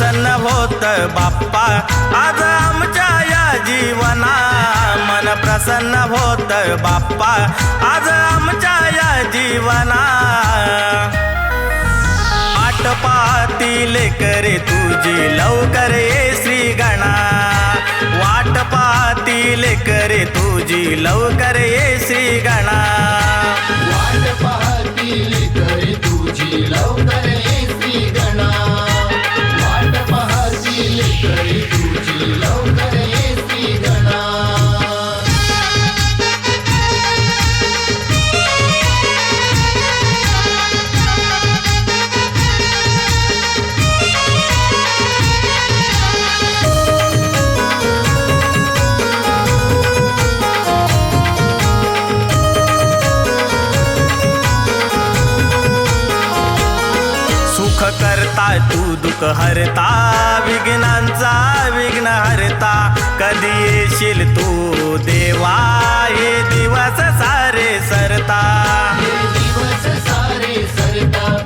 प्रसन्न होत बाप्पा. आज आमच्या या जीवना मन प्रसन्न होत बाप्पा. आज आमच्या या जीवना आठ लेकर करे तुझी लवकर ये श्री गणा वाट लेकर करे तुझी लवकर ये श्री गणा करता तू दुःख हरता. विघ्नांचा विघ्न हरता. कधी येशील तू देवा हे दिवस सारे सरता. दिवस सारे सरता.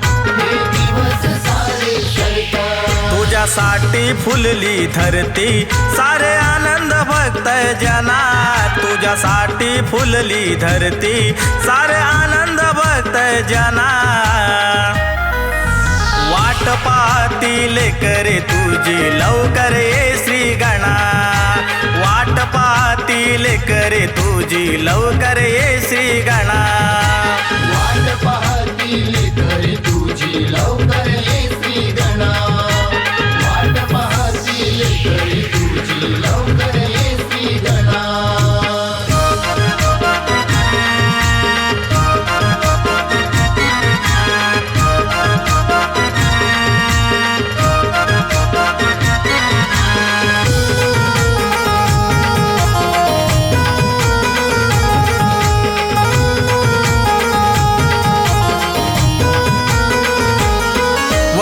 दिवस सारे सरता. तुझ्यासाठी फुलली धरती. सारे आनंद भक्त जना. तुझ्यासाठी फुलली धरती. सारे आनंद भक्त जना. पातील करे तुझी लवकर ये श्री गणा वाट पातील करे तुझी लवकर ये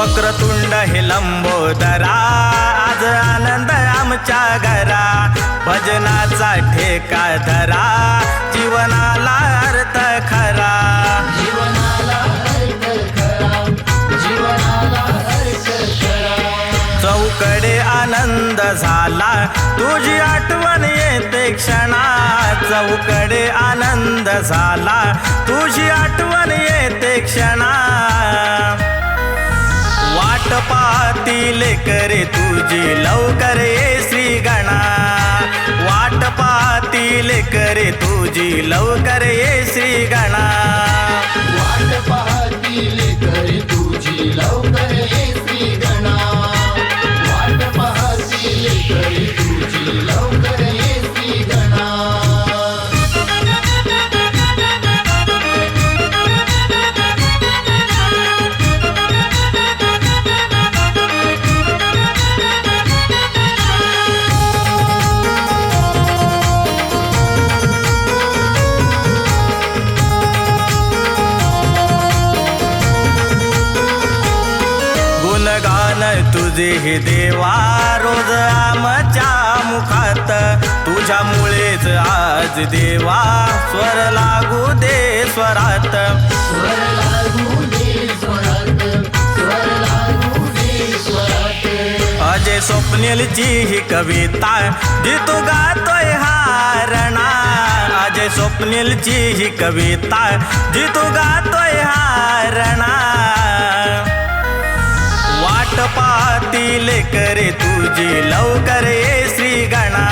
वक्रतुंड हे लंबोदरा. आज आनंद आमच्या घरा. भजनाचा ठेका धरा. जीवनाला अर्थ खरा. चौकडे आनंद झाला. तुझी आठवण येते क्षणा. चौकडे आनंद झाला. तुझी आठवण येते क्षणा. वाट पाहतील करे तुझी? लवकर ये श्री गणा वाट पाहतील करे तुझी? लवकर ये श्री गणा वाट पाहतील करे तुझी लवकर ये तुझे हे देवा रोज आमच्या मुखात. तुझ्यामुळेच आज देवा स्वर लागू दे स्वरात. स्वर लागू दे स्वरात स्वर लागू दे स्वरात अजय स्वप्नेलची ही कविता जी तू गातोय हारणा अजय स्वप्नेलची ही कविता जी तू गातोय हारणा पातील करे तुझी लवकर ये श्री गणा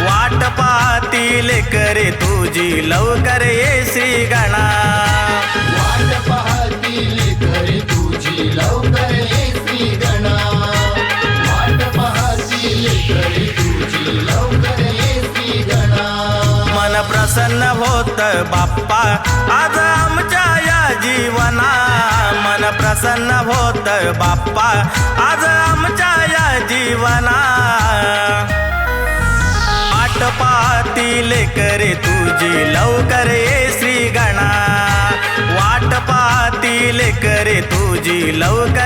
वाट पातील करे तुझी लवकर ये श्री गणा प्रसन्न होत बाप्पा. आज आमच्या या जीवना मन प्रसन्न होत बाप्पा. आज आमच्या या जीवना आठ लेकर करे तुझी लवकर ये श्री गणा वाट पातील करे तुझी लवकर